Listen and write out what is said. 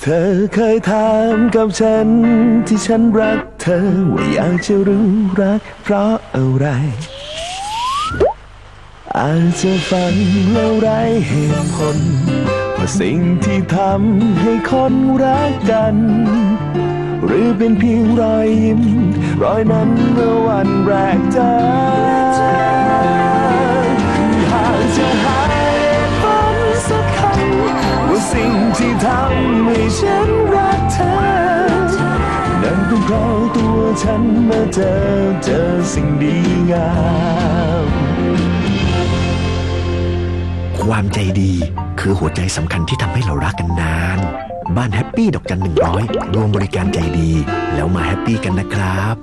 เธอเคยถามกับฉันที่ฉันรักเธอ ว่าอยากจะรู้รักเพราะอะไร อาจจะฟังแล้วไรเหตุผลว่าสิ่งที่ทำให้คนรักกัน หรือเป็นเพียงรอยยิ้ม รอยนั้นเมื่อวันแรกเจอ ฉันรักเธอ นั่นเป็นเพราะตัวฉันเมื่อเจอเจอสิ่งดีงาม ความใจดีคือหัวใจสำคัญที่ทำให้เรารักกันนาน บ้านแฮปปี้ดอกจันหนึ่งร้อยรวมบริการใจดี แล้วมาแฮปปี้กันนะครับ